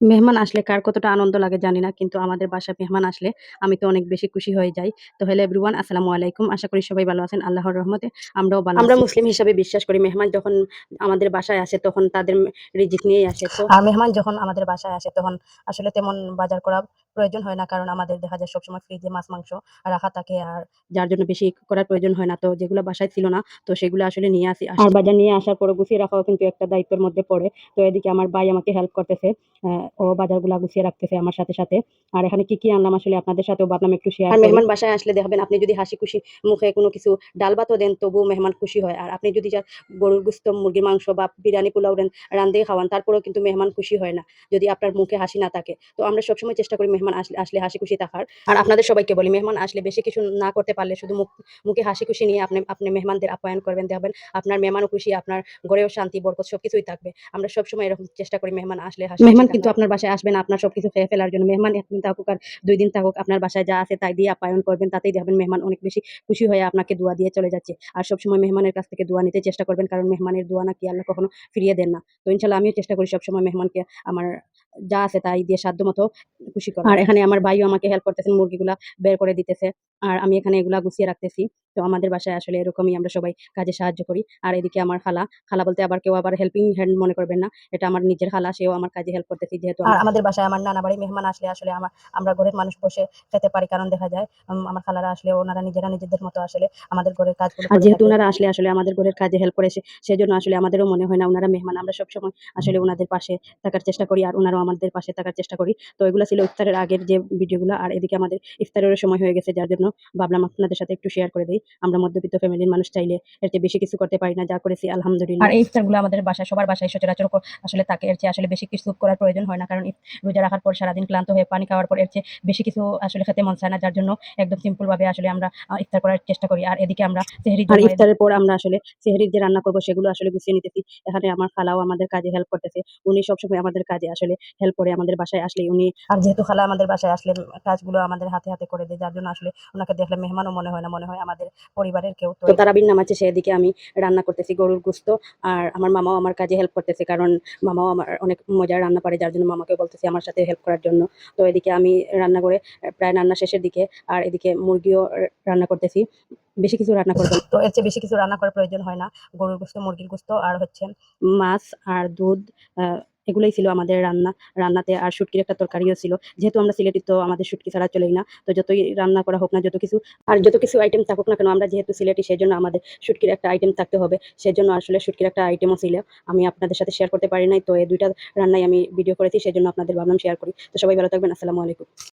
মেহমান আসলে কার কতটা আনন্দ লাগে জানি না। কিন্তু আমাদের বাসায় মেহমান আসলে আমি তো অনেক বেশি খুশি হয়ে যাই। তো হ্যালো এভরিওয়ান আসসালামু আলাইকুম। আশা করি সবাই ভালো আছেন। আল্লাহর রহমতে আমরাও ভালো আমরা মুসলিম হিসেবে বিশ্বাস করি মেহমান যখন আমাদের বাসায় আসে তখন তাদের রিজিক নিয়েই আসে। তো আর মেহমান যখন আমাদের বাসায় আসে তখন আসলে তেমন বাজার করা প্রয়োজন হয় না। কারণ আমাদের দেখা যায় সবসময় ফ্রিজে মাছ-মাংস রাখা থাকে। আর যার জন্য বেশি করার প্রয়োজন হয় না। তো যেগুলো বাসায় ছিল না তো সেগুলো আসলে নিয়ে আসি। আর বাজার নিয়ে আসার পরে গুছিয়ে রাখাও কিন্তু একটা দায়িত্বের মধ্যে পড়ে। তো এদিকে আমার ভাই আমাকে হেল্প করতেছে। ও বাজারগুলা গুছিয়ে রাখতেছে আমার সাথে, সাথে। আর এখানে কি, কি আনলাম আসলে আপনাদের সাথেও ভাবলাম একটু শেয়ার আর মেহমান বাসায় আসলে দেখবেন আপনি যদি হাসি খুশি মুখে কোনো কিছু ডাল ভাতও দেন তবুও মেহমান খুশি হয়। আর আপনি যদি যা গরুর গুস্ত মুরগির মাংস বা বিরিয়ানি পোলাও দেন রান্ধিয়ে খাওয়ান তারপরেও কিন্তু মেহমান খুশি হয় না। যদি আপনার মুখে হাসি না থাকে। তো আমরা সবসময় চেষ্টা করি মেহমান আসলে আসলে হাসি খুশি থাকার। আর আপনাদের সবাইকে বলি মেহমান আসলে বেশি কিছু না করতে পারলে শুধু মুখ মুখে হাসি খুশি নিয়ে আপনি আপনি মেহমানদের আপ্যায়ন করবেন। দেখবেন আপনার মেহমানও খুশি, আপনার ঘরেও শান্তি, বরকত সবকিছুই থাকবে। আমরা সবসময় এরকম চেষ্টা করি মেহমান আসলে হাসি মেহমান কিন্তু আপনার বাসায় আসবে না আপনার সবকিছু খেয়ে ফেলার জন্য। মেহমান ১ দিন থাকুক আর দুই দিন থাকুক আপনার বাসায় যা আছে তাই দিয়ে আপ্যায়ন করবেন। তাতেই দেখবেন মেহমান অনেক বেশি খুশি হয়ে আপনাকে দোয়া দিয়ে চলে যাচ্ছে। আর সবসময় মেহমানের কাছ থেকে দোয়া নিতে চেষ্টা করবেন। কারণ মেহমানের দোয়া নাকি আল্লাহ কখনো ফিরিয়ে দেন না। তো ইনশাআল্লাহ আমিও চেষ্টা করি সবসময় মেহমানকে আমার যা আছে তাই দিয়ে সাধ্য মতো খুশি করার। আর এখানে আমার ভাইও আমাকে হেল্প করতেছেন মুরগিগুলা বের করে দিতেছে। আর আমি এখানে এগুলা গুছিয়ে রাখতেছি। তো আমাদের বাসায় আসলে এরকমই আমরা সবাই কাজে সাহায্য করি। আর এদিকে আমার খালা, খালা বলতে আবার কেউ আবার হেল্পিং হ্যান্ড মনে করবেন না। এটা আমার নিজের খালা সেও আমার কাজে হেল্প করতেছে যেহেতু আমাদের বাসায় আমার নানা বাড়ির মেহমান আসলে আসলে আমার আমরা ঘরের মানুষ বসে খেতে পারি। কারণ দেখা যায় আমার খালারা আসলে ওনারা নিজেরা নিজেদের মতো আসলে আমাদের ঘরের কাজগুলো আর যেহেতু ওনারা আসলে আসলে আমাদের ঘরের কাজে হেল্প করে সে সেজন্য আসলে আমাদেরও মনে হয় না ওনারা মেহমান। আমরা সবসময় আসলে ওনাদের পাশে থাকার চেষ্টা করি আর ওনারাও আমাদের পাশে থাকার চেষ্টা করি। তো এগুলো ছিল ইফতারের আগের যে ভিডিওগুলা। আর এদিকে আমাদের ইফতারেরও সময় হয়ে গেছে যার জন্য ভাবলাম আপনাদের সাথে একটু শেয়ার করে দেই। আমরা মধ্যবিত্ত ফ্যামিলির মানুষ চাইলে এর চেয়ে বেশি কিছু করতে পারি না। যা করেছি আলহামদুলিল্লাহ। আর এই ইফতারগুলো আমাদের বাসায় সবার বাসায় সচরাচর আসলে থাকে। এর চেয়ে আসলে বেশি কিছু করার প্রয়োজন হয় না। কারণ রোজা রাখার পর সারাদিন ক্লান্ত হয়ে পানি খাওয়ার পর এর চেয়ে বেশি কিছু আসলে খেতে মন চায় না। যার জন্য একদম সিম্পল ভাবে আসলে আমরা ইফতার করার চেষ্টা করি। আর এদিকে আমরা সেহরির আর ইফতারের পর আমরা আসলে সেহরির যে রান্না করব সেগুলো আসলে গুছিয়ে নিতেছি। এখানে আমার খালাও আমাদের কাজে হেল্প করতেছে। উনি সবসময় আমাদের কাজে আসলে হেল্প করে। আমাদের বাসায় আসলে উনি আর যেহেতু খালা আমাদের বাসায় আসলে কাজগুলো আমাদের হাতে, হাতে করে দেয়। যার জন্য আসলে ওনাকে দেখলে মেহমানও মনে হয় না। মনে হয় আমাদের পরিবারের কেউ। তো তারাবির নামাজ শেষে এদিকে আমি রান্না করতেছি গরুর গোশত। আর আমার মামাও আমার কাজে হেল্প করতেছে। কারণ মামাও আমার অনেক মজার রান্না পারে। যার জন্য মামাকেও বলতেছি আমার সাথে হেল্প করার জন্য। তো এদিকে আমি রান্না করে প্রায় রান্না শেষের দিকে। আর এদিকে মুরগিও রান্না করতেছি। বেশি কিছু রান্না করব তো এর চেয়ে বেশি কিছু রান্না করার প্রয়োজন হয় না। গরুর গোশত, মুরগির গোশত আর হচ্ছে মাছ আর দুধ এগুলোই ছিল আমাদের রান্না। রান্নাতে আর শুটকির একটা তরকারিও ছিল। যেহেতু আমরা সিলেটি, তো আমাদের শুটকি ছাড়া চলেই না। তো যতই রান্না করা হোক না, যত কিছু, আর যত কিছু আইটেম থাকুক না কেন, আমরা যেহেতু সিলেটি সেই জন্য আমাদের শুটকির একটা আইটেম থাকতে হবে। সেজন্য আসলে শুটকির একটা আইটেমও ছিল। আমি আপনাদের সাথে শেয়ার করতে পারি নাই। তো এই ২ টা রান্নাই আমি ভিডিও করেছি, সেজন্য আপনাদের ভাবলাম শেয়ার করি। তো সবাই ভালো থাকবেন। আসসালামু আলাইকুম।